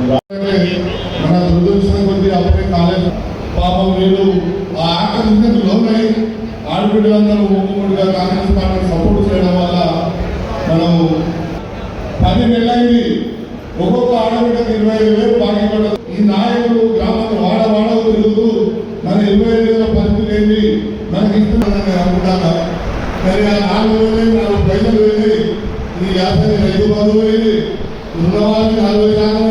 మన దురదృష్టం కొద్ది అప్పుడే కాలేదు పాపం వీళ్ళు ఆ ఆకలి లోనై ఆడబిడ్డలందరూ ఒక్కొక్కటిగా కాంగ్రెస్ పార్టీ సపోర్ట్ చేయడం వల్ల మనం పది నెలైంది ఒక్కొక్క ఆడబిడ్డకు ఇరవై ఐదు వేలు బాకీ పడ్డది ఈ నాయకులు గ్రామంలో వాడ వాడ తిరుగుతూ మన ఇరవై ఐదు వేల పరిస్థితి ఏంటి మనకి ఇస్తున్నారని అనుకుంటాను మరి ఆ నాలుగు వేలు నాలుగు పైసలు వెళ్ళి ఈ యాభై ఐదు బంధు వెళ్ళి ఉన్నవాళ్ళు నలభై నలభై శాతం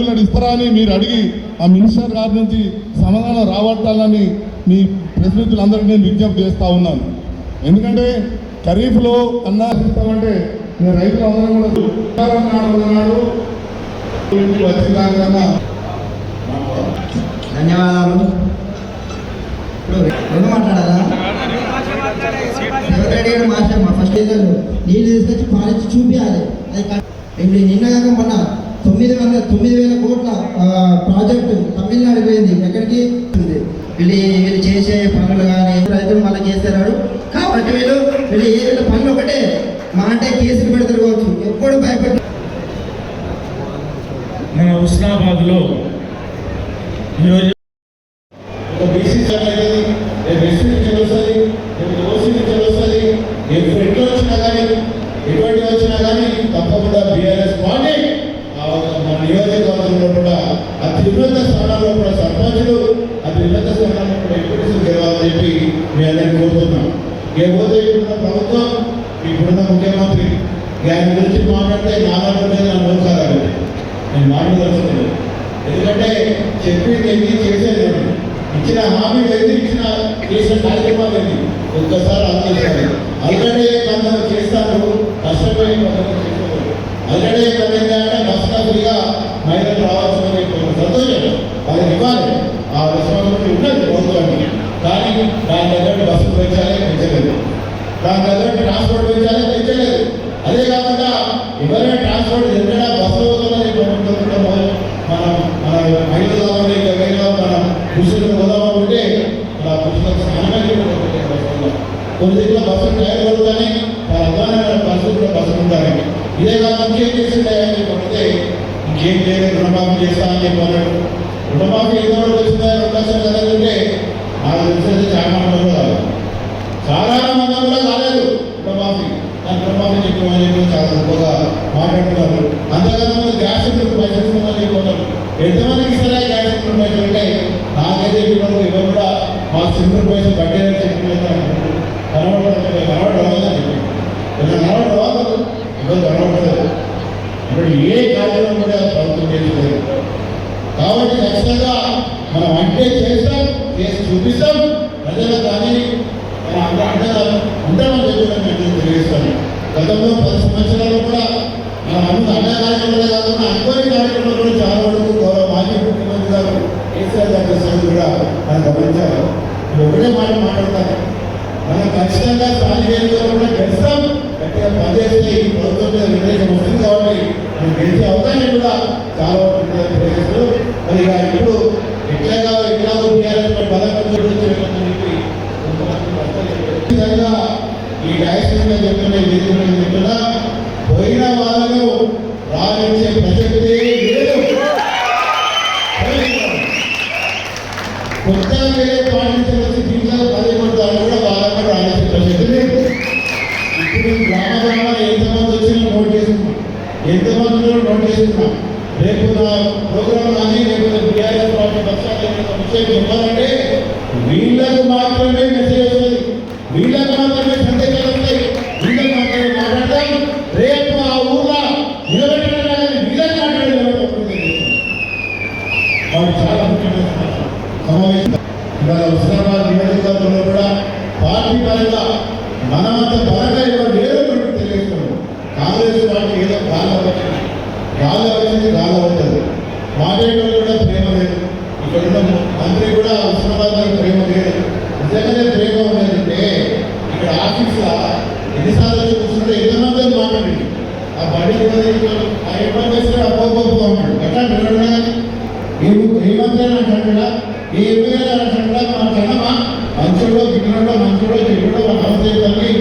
పిల్లలు ఇస్తారా అని మీరు అడిగి ఆ మినిస్టర్ గారి నుంచి సమాధానం రాబట్టాలని మీ ప్రతినిధులందరికీ నేను విజ్ఞప్తి చేస్తూ ఉన్నాను. ఎందుకంటే ఖరీఫ్లో అన్నా ఇస్తామంటే నేను రైతులు అందరం కూడా నాడు ధన్యవాదాలు. ఇప్పుడు రెండు మాట్లాడాలా? ఫస్ట్ నీళ్ళు తీసుకొచ్చి పాలించి చూపించాలి అది ఇప్పుడు నిన్న కాక మొన్న తొమ్మిది వందల తొమ్మిది వేల కోట్ల ప్రాజెక్టు తమిళనాడు పోయింది ఎక్కడికి? ఉంది. వీళ్ళు వీళ్ళు చేసే పనులు కానీ రైతులు మళ్ళీ చేస్తారు. కాబట్టి వీళ్ళు వీళ్ళు ఏ వీళ్ళ పనులు ఒకటే. మా అంటే కేసులు పెడతారు కావచ్చు. ఎప్పుడు భయపడి మన హుస్నాబాద్లో నియోజక ఒక బీసీ అనేది రేపు ఎస్సీ నుంచి వస్తుంది రేపు ఓసీ నుంచి వస్తుంది రేపు ఎట్లా వచ్చినా కానీ ఎటువంటి వచ్చినా కానీ తప్పకుండా బీఆర్ఎస్ పార్టీ ఆ ఒక మన నియోజకవర్గంలో కూడా అతి ఉన్నత స్థానాల్లో కూడా సర్పంచులు అతి ఉన్నత స్థానాల్లో కూడా ఎప్పుడు గెలవాలని చెప్పి మీ అందరికీ కోరుతున్నాం ఇకపోతే ఇప్పుడున్న ప్రభుత్వం ఇప్పుడున్న ముఖ్యమంత్రి ఆయన గురించి మాట్లాడితే నాలుగు నా నోకారాలు నేను మాట్లాడదలుచుకోలేదు ఎందుకంటే చెప్పింది ఏంటి చేసేది ఇచ్చిన హామీ ఏంటి ఇచ్చిన చేసిన కార్యక్రమాలు ఏంటి ఒక్కసారి ఆలోచించాలి ఆల్రెడీ కొందరు చేస్తారు కష్టపోయి కొందరు చేస్తారు ఆల్రెడీ కొంత బస్సులో దాని దగ్గర బస్సులు పెంచాలి పెంచలేదు. దాని దగ్గర ట్రాన్స్పోర్ట్ పెంచాలి పెంచలేదు. అదే కాకుండా ఎవరైనా ట్రాన్స్పోర్ట్ ఎక్కడా బస్సు పోతున్నది మనం మన మన మహిళలు కావాలి ఇంకా వేరే మన పురుషులు పోదామంటే మన పురుషులకు స్థానమే కొన్ని దగ్గర బస్సులు టైర్ పడుతుంది చాలా అద్భుతమైన పరిస్థితుల్లో బస్సులు ఉంటాయి. ఇదే కాకుండా ఇంకేం చేసిండే అని చెప్పితే ఇంకేం చేయలేదు రుణమాఫీ చేస్తా అని చెప్పి రుణమాఫీ ఏదో ఒకటి వచ్చిందా రెండు లక్షలు చదవాలంటే నాకు తెలిసేది చాలా మంది కాదు చాలా మంది కూడా కాలేదు. రుణమాఫీ దాని రుణమాఫీ చెప్పమని చెప్పి చాలా గొప్పగా మాట్లాడుతున్నారు. అంతేకాదు ముందు గ్యాస్ సిలిండర్ పైసలు ఇస్తామని చెప్పుకున్నారు ఎంతమందికి ఇస్తారా గ్యాస్ సిలిండర్ పైసలు అంటే నాకైతే ఇప్పుడు ఎవరు కూడా మా సిలిండర్ పైసలు కట్టేదని చెప్పలేదు కనబడలేదు కనబడరాదని చెప్పి. ఇలా కనబడరాదు ఎవరు కనబడలేదు ఇప్పుడు ఏ కార్యక్రమం కూడా ప్రభుత్వం చేయలేదు కాబట్టి ఖచ్చితంగా మనం అంటే చేస్తాం చేసి చూపిస్తాం. ప్రజలకు కానీ మన అండ అండగా ఉంటామని చెప్పి నేను తెలియజేస్తాను. గతంలో పది సంవత్సరాలు కూడా మన అన్ని అన్న కార్యక్రమాలే కాకుండా అనుకోని కార్యక్రమాలు కూడా చాలా వరకు గౌరవ మాజీ ముఖ్యమంత్రి గారు కేసీఆర్ గారి సంగతి కూడా మనం గమనించారు నేను ఒకటే మాట మాట్లాడతాను. మనం ఖచ్చితంగా స్థానిక ఎన్నికల్లో కూడా గెలుస్తాం. గట్టిగా పనిచేస్తే ఈ ప్రభుత్వం మీద నిర్ణయం వస్తుంది కాబట్టి మనం గెలిచే అవకాశం కూడా చాలా ఉంటుందని తెలియజేస్తూ మరి ఇక ఇప్పుడు ఎట్లాగా ఎట్లా టీఆర్ఎస్ బలంగా గురించి చెప్పి విధంగా ఈ డయాస్ మీద చెప్తున్నా పోయిన వాళ్ళను రాణించే ప్రసక్తే లేదు. కొత్త వేరే పాటించవలసి దీంట్లో పది కూడా వాళ్ళకు రాణించే ప్రసక్తి లేదు. ఇప్పుడు గ్రామ గ్రామాల ఎంతమంది వచ్చినా నోట్ చేసుకున్నాం. ఎంతమంది నోట్ చేసుకున్నాం. రేపు నా ప్రోగ్రామ్ కానీ లేకపోతే బీఆర్ఎస్ పార్టీ పక్షాలు ఏమైనా విషయం చెప్పాలంటే వీళ్ళకు మాత్రమే మెసేజ్ వస్తుంది వీళ్ళకు మాత్రమే సందేశాలు వస్తాయి వీళ్ళకి మాత్రమే మాట్లాడతాం రేపు ఆ ఊర్లో నిలబెట్టడానికి వీళ్ళకి మాట్లాడే వాడు చాలా ముఖ్యమైన సమావేశం ఇవాళ హుస్నాబాద్ నియోజకవర్గంలో కూడా పార్టీ పరంగా మనమంత బలంగా ఎవరు లేరు మనకు కాంగ్రెస్ పార్టీ ఏదో గాలి వచ్చింది గాలి వచ్చింది గాలి అవుతుంది మాట్లాడేటప్పుడు కూడా ప్రేమ లేదు. ఇక్కడ ఉన్న మంత్రి కూడా హుస్నాబాద్ గారికి ప్రేమ లేదు. నిజంగానే ప్రేమ ఉండేదంటే ఇక్కడ ఆఫీస్లో ఎన్నిసార్లు వచ్చి కూర్చుంటే ఎంతమంది అని ఆ బండి ఆ అన్నాడు ఎట్లా? మంత్రి ఏమీ ఎమ్మెల్యే మన కన్నమా మంచి మంచోడో గిన్నడో మంచోడో చెడుడో అవసరం తల్లి ఒక